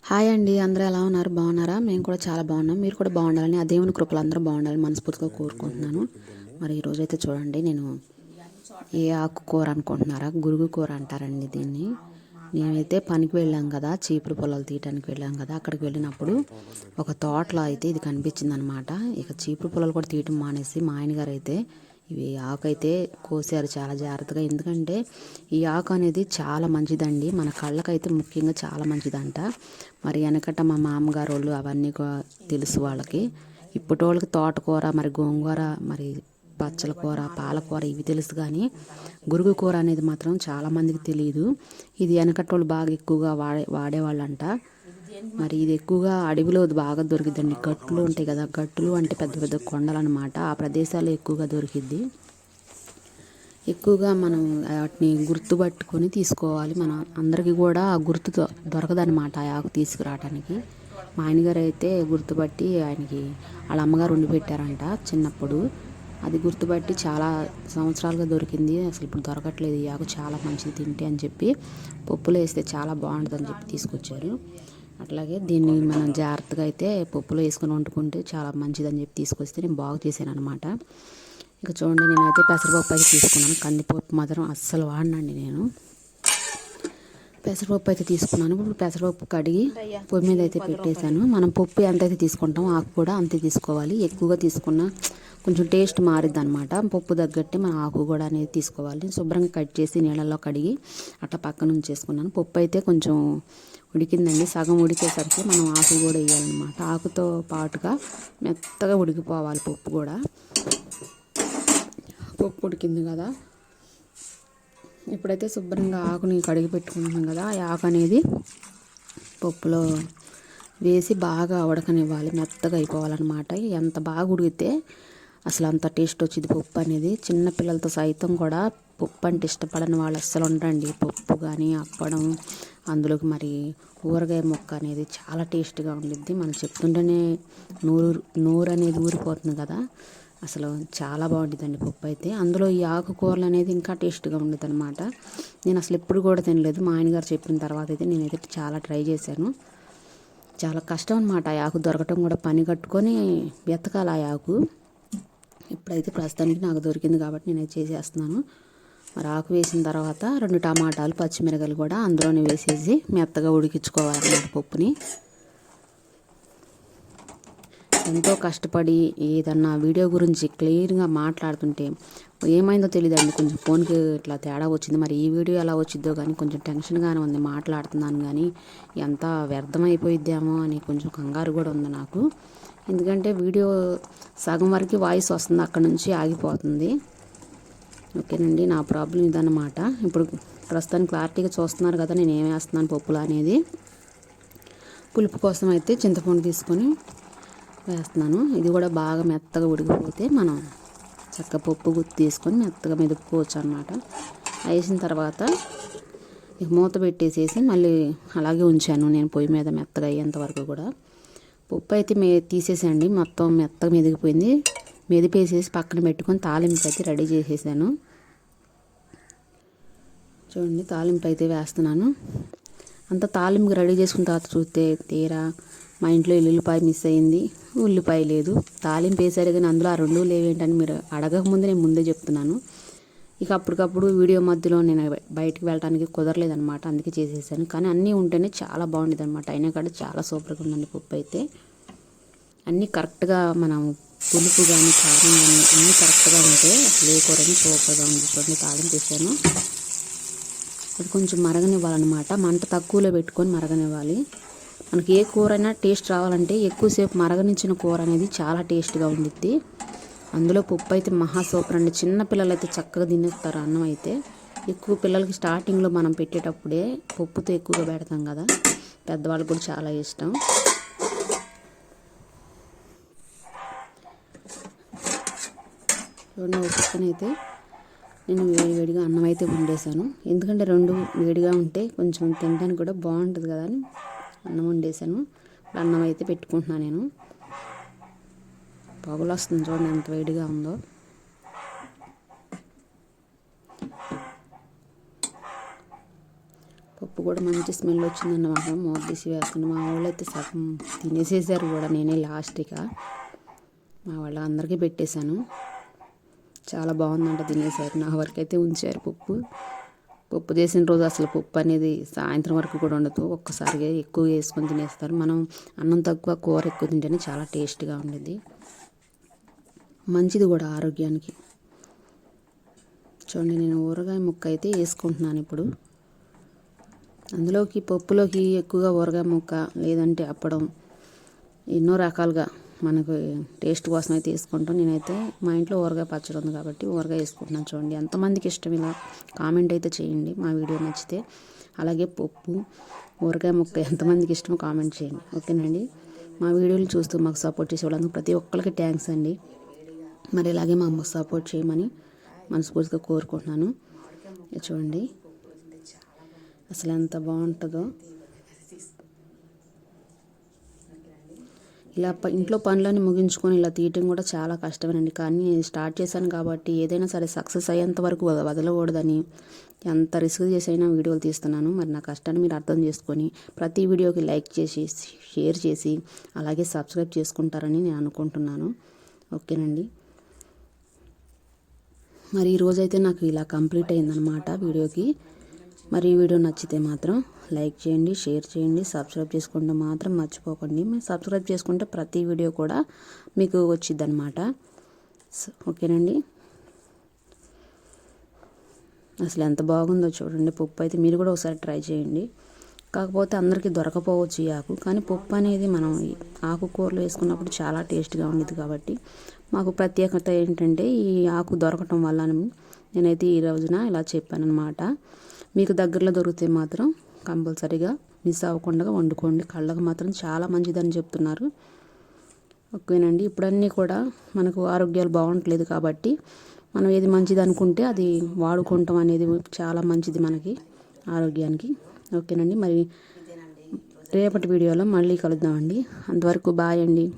Hi అండి అందరూ ఎలా ఉన్నారు? బాగున్నారా? మేము కూడా చాలా బాగున్నాం. మీరు కూడా బాగుండాలని ఆ దేవుని కృపలు అందరూ బాగుండాలని మనస్ఫూర్తిగా కోరుకుంటున్నాను. మరి ఈరోజు అయితే చూడండి నేను ఏ ఆకు కూర అనుకుంటున్నారా? గురుగు కూర అంటారండి దీన్ని. నేనైతే పనికి వెళ్ళాం కదా చీపురు పొలాలు తీయటానికి వెళ్ళాం కదా అక్కడికి వెళ్ళినప్పుడు ఒక తోటలో అయితే ఇది కనిపించింది అనమాట ఇక చీపురు పొలాలు కూడా తీయటం మానేసి మా ఆయన గారు అయితే ఇవి ఆకు అయితే కోసారు చాలా జాగ్రత్తగా. ఎందుకంటే ఈ ఆకు అనేది చాలా మంచిదండి. మన కళ్ళకైతే ముఖ్యంగా చాలా మంచిదంట. మరి వెనకట మా మామగారు వాళ్ళు అవన్నీ తెలుసు వాళ్ళకి. ఇప్పటి వాళ్ళకి తోటకూర మరి గోంగూర మరి పచ్చల కూర పాలకూర ఇవి తెలుసు కానీ గురుగు కూర అనేది మాత్రం చాలా మందికి తెలియదు ఇది వెనకటోళ్ళు బాగా ఎక్కువగా వాడే వాడేవాళ్ళంట. మరి ఇది ఎక్కువగా అడవిలో బాగా దొరికిద్దండి. గట్లు ఉంటాయి కదా గట్లు అంటే పెద్ద పెద్ద కొండలు అనమాట ఆ ప్రదేశాల్లో ఎక్కువగా దొరికిద్ది. ఎక్కువగా మనం వాటిని గుర్తుపట్టుకొని తీసుకోవాలి. మన అందరికీ కూడా ఆ గుర్తు దొరకదనమాట ఆ ఆకు తీసుకురావడానికి మా ఆయనగారు అయితే గుర్తుపట్టి ఆయనకి వాళ్ళ అమ్మగారు వండి పెట్టారంట చిన్నప్పుడు. అది గుర్తుపట్టి చాలా సంవత్సరాలుగా దొరికింది. అసలు ఇప్పుడు దొరకట్లేదు. ఈ ఆకు చాలా మంచిది తింటే అని చెప్పి పప్పులో వేస్తే చాలా బాగుంటుందని చెప్పి తీసుకొచ్చారు. అట్లాగే దీన్ని మనం జాగ్రత్తగా అయితే పప్పులో వేసుకొని వండుకుంటే చాలా మంచిదని చెప్పి తీసుకొస్తే నేను బాగు చేశాను అనమాట ఇక చూడండి నేనైతే పెసరపప్పు అయితే తీసుకున్నాను. కందిపప్పు మాత్రం అస్సలు వాడినండి నేను. పెసరపప్పు అయితే తీసుకున్నాను. ఇప్పుడు పెసరపప్పు కడిగి పొయ్యి మీద అయితే పెట్టేశాను. మనం పప్పు ఎంత అయితే తీసుకుంటాం ఆకు కూడా అంతే తీసుకోవాలి. ఎక్కువగా తీసుకున్న కొంచెం టేస్ట్ మారిద్ది అనమాట పప్పు తగ్గట్టే మనం ఆకు కూడా అనేది తీసుకోవాలి. శుభ్రంగా కట్ చేసి నీళ్ళల్లో కడిగి అట్లా పక్కన ఉంచేసుకున్నాను. పప్పు అయితే కొంచెం ఉడికిందండి. సగం ఉడికేసరికి మనం ఆకు కూడా వేయాలన్నమాట. ఆకుతో పాటుగా మెత్తగా ఉడికిపోవాలి పప్పు కూడా. పప్పు ఉడికింది కదా. ఇప్పుడైతే శుభ్రంగా ఆకుని కడిగి పెట్టుకుంటున్నాం కదా. ఆ ఆకు అనేది పప్పులో వేసి బాగా ఉడకనివ్వాలి. మెత్తగా అయిపోవాలన్నమాట. ఎంత బాగా ఉడికితే అసలు అంత టేస్ట్ వచ్చింది పప్పు అనేది. చిన్న పిల్లలతో సైతం కూడా పప్పు అంటే ఇష్టపడని వాళ్ళు అస్సలు ఉండరండి. పప్పు కానీ అప్పడం అందులోకి మరి ఊరగాయ ముక్క అనేది చాలా టేస్ట్గా ఉండిద్ది. మనం చెప్తుంటేనే నూరు నూరు అనేది ఊరిపోతుంది కదా. అసలు చాలా బాగుంటుందండి పప్పు అయితే. అందులో ఈ ఆకుకూరలు అనేది ఇంకా టేస్ట్గా ఉండేది అనమాట నేను అసలు ఎప్పుడు కూడా తినలేదు. మా ఆయనగారు చెప్పిన తర్వాత అయితే నేనైతే చాలా ట్రై చేశాను. చాలా కష్టం అనమాట ఆ ఆకు దొరకటం కూడా పని కట్టుకొని వెతకాలి ఆ ఆకు. ఇప్పుడైతే ప్రస్తుతానికి నాకు దొరికింది కాబట్టి నేనైతే చేసేస్తున్నాను. మరి ఆకు వేసిన తర్వాత రెండు టమాటాలు పచ్చిమిరగలు కూడా అందులోనే వేసేసి మెత్తగా ఉడికించుకోవాలన్నమాట పప్పుని. ఎంతో కష్టపడి ఏదన్నా వీడియో గురించి క్లియర్గా మాట్లాడుతుంటే ఏమైందో తెలియదండి కొంచెం ఫోన్కి ఇట్లా తేడా వచ్చింది. మరి ఈ వీడియో ఎలా వచ్చిద్దో కానీ కొంచెం టెన్షన్గానే ఉంది. మాట్లాడుతున్నాను కానీ ఎంత వ్యర్థమైపోయిద్దామో అని కొంచెం కంగారు కూడా ఉంది నాకు. ఎందుకంటే వీడియో సగం వరకు వాయిస్ వస్తుంది అక్కడ నుంచి ఆగిపోతుంది. ఓకేనండి నా ప్రాబ్లం ఇదన్నమాట. ఇప్పుడు ప్రస్తుతానికి క్లారిటీగా చూస్తున్నారు కదా నేను ఏం వేస్తున్నాను పప్పులు అనేది. పులుపు కోసం అయితే చింతపండు తీసుకొని వేస్తున్నాను. ఇది కూడా బాగా మెత్తగా ఉడికిపోతే మనం చక్క పప్పు గుత్తి తీసుకొని మెత్తగా మెదుపుకోవచ్చు అనమాట వేసిన తర్వాత మూత పెట్టేసేసి మళ్ళీ అలాగే ఉంచాను నేను పొయ్యి మీద మెత్తగా అయ్యేంత వరకు కూడా. ఉప్పు అయితే మే తీసేసండి మొత్తం మెత్తగా మెదిగిపోయింది. మెదిపేసేసి పక్కన పెట్టుకొని తాలింపు అయితే రెడీ చేసేసాను. చూడండి తాలింపు అయితే వేస్తున్నాను. అంత తాలింపు రెడీ చేసుకున్న తర్వాత చూస్తే తీరా మా ఇంట్లో ఎల్లుల్లిపాయ మిస్ అయింది. ఉల్లిపాయ లేదు. తాలింపు వేసారు కానీ అందులో ఆ రెండు లేవేంటని మీరు అడగక ముందే నేను ముందే చెప్తున్నాను. ఇక అప్పటికప్పుడు వీడియో మధ్యలో నేను బయటికి వెళ్ళడానికి కుదరలేదనమాట అందుకే చేసేసాను. కానీ అన్నీ ఉంటేనే చాలా బాగుండేది అనమాట అయినా కూడా చాలా సూపర్గా ఉందండి పప్పు అయితే. అన్నీ కరెక్ట్గా మనం పులుపు కానీ కారం కానీ అన్నీ కరెక్ట్గా ఉంటే ఏ కూరని సూపర్గా ఉంది చూడండి. తాలింపు వేసాను అది కొంచెం మరగనివ్వాలన్నమాట. మంట తక్కువలో పెట్టుకొని మరగనివ్వాలి. మనకి ఏ కూర అయినా టేస్ట్ రావాలంటే ఎక్కువసేపు మరగనించిన కూర అనేది చాలా టేస్ట్గా ఉండిద్ది. అందులో పప్పు అయితే మహా సూపర్ అండి. చిన్న పిల్లలు అయితే చక్కగా తినేస్తారు అన్నం అయితే. ఎక్కువ పిల్లలకి స్టార్టింగ్లో మనం పెట్టేటప్పుడే పప్పుతో ఎక్కువగా పెడతాం కదా. పెద్దవాళ్ళకి కూడా చాలా ఇష్టం. రెండు ఉప్పుకొని అయితే నేను వేడి వేడిగా అన్నం అయితే వండేసాను ఎందుకంటే రెండు వేడిగా ఉంటే కొంచెం తినడానికి కూడా బాగుంటుంది కదా అని అన్నం వండేసాను అన్నం అయితే పెట్టుకుంటున్నాను నేను. పొగలు వస్తుంది చూడండి ఎంత వేడిగా ఉందో. పప్పు కూడా మంచి స్మెల్ వచ్చిందన్నమాట. మూత తీసి వేసుకుని మా వాళ్ళు అయితే సగం తినేసేసారు కూడా నేనే లాస్ట్గా మా వాళ్ళ అందరికీ పెట్టేశాను. చాలా బాగుందంట తినేసారు. నా వరకు అయితే ఉంచారు పప్పు. పప్పు చేసిన రోజు అసలు పప్పు అనేది సాయంత్రం వరకు కూడా ఉండదు. ఒక్కసారిగా ఎక్కువ వేసుకొని తినేస్తారు. మనం అన్నం తక్కువ కూర ఎక్కువ తింటేనే చాలా టేస్ట్గా ఉండేది మంచిది కూడా ఆరోగ్యానికి. చూడండి నేను ఊరగాయ ముక్క అయితే వేసుకుంటున్నాను ఇప్పుడు. అందులోకి పప్పులోకి ఎక్కువగా ఊరగాయ ముక్క లేదంటే అప్పడం ఎన్నో రకాలుగా మనకు టేస్ట్ కోసం అయితే వేసుకుంటాం. నేనైతే మా ఇంట్లో ఊరగాయ పచ్చడి ఉంది కాబట్టి ఊరగాయ వేసుకుంటున్నాను చూడండి. ఎంతమందికి ఇష్టం ఇలా కామెంట్ అయితే చేయండి మా వీడియో నచ్చితే. అలాగే పప్పు ఊరగాయ ముక్క ఎంతమందికి ఇష్టమో కామెంట్ చేయండి. ఓకేనండి? మా వీడియోలు చూస్తూ మాకు సపోర్ట్ చేసే వాళ్ళందరూ ప్రతి ఒక్కరికి థ్యాంక్స్ అండి. మరి ఇలాగే మా అమ్మకు సపోర్ట్ చేయమని మనస్ఫూర్తిగా కోరుకుంటున్నాను. చూడండి. అసలు ఎంత బాగుంటుందో. ఇలా ప- ఇంట్లో పనులన్నీ ముగించుకొని ఇలా తీయటం కూడా చాలా కష్టమేనండి. కానీ నేను స్టార్ట్ చేశాను కాబట్టి ఏదైనా సరే సక్సెస్ అయ్యేంత వరకు వదలకూడదని ఎంత రిస్క్ చేసి అయినా వీడియోలు తీస్తున్నాను. మరి నా కష్టాన్ని మీరు అర్థం చేసుకొని ప్రతి వీడియోకి లైక్ చేసి షేర్ చేసి అలాగే సబ్స్క్రైబ్ చేసుకుంటారని నేను అనుకుంటున్నాను. ఓకేనండి. మరి ఈరోజైతే నాకు ఇలా కంప్లీట్ అయిందనమాట వీడియోకి. మరి ఈ వీడియో నచ్చితే మాత్రం లైక్ చేయండి షేర్ చేయండి సబ్స్క్రైబ్ చేసుకుంటే మాత్రం మర్చిపోకండి. మీరు సబ్స్క్రైబ్ చేసుకుంటే ప్రతి వీడియో కూడా మీకు వచ్చింది అనమాట ఓకేనండి? అసలు ఎంత బాగుందో చూడండి. పప్పు అయితే మీరు కూడా ఒకసారి ట్రై చేయండి. కాకపోతే అందరికీ దొరకపోవచ్చు ఈ ఆకు. కానీ పప్పు అనేది మనం ఆకుకూరలు వేసుకున్నప్పుడు చాలా టేస్ట్గా ఉండేది కాబట్టి మాకు ప్రత్యేకత ఏంటంటే ఈ ఆకు దొరకటం వల్ల నేనైతే ఈ రోజున ఇలా చెప్పానమాట మీకు దగ్గరలో దొరికితే మాత్రం కంపల్సరీగా మిస్ అవ్వకుండా వండుకోండి. కళ్ళకు మాత్రం చాలా మంచిదని చెప్తున్నారు. ఓకేనండి. ఇప్పుడన్నీ కూడా మనకు ఆరోగ్యాలు బాగుంటలేదు కాబట్టి మనం ఏది మంచిది అనుకుంటే అది వాడుకుంటాం అనేది చాలా మంచిది మనకి ఆరోగ్యానికి. ఓకేనండి. మరి రేపటి వీడియోలో మళ్ళీ కలుద్దామండి. అంతవరకు బాయ్ అండి.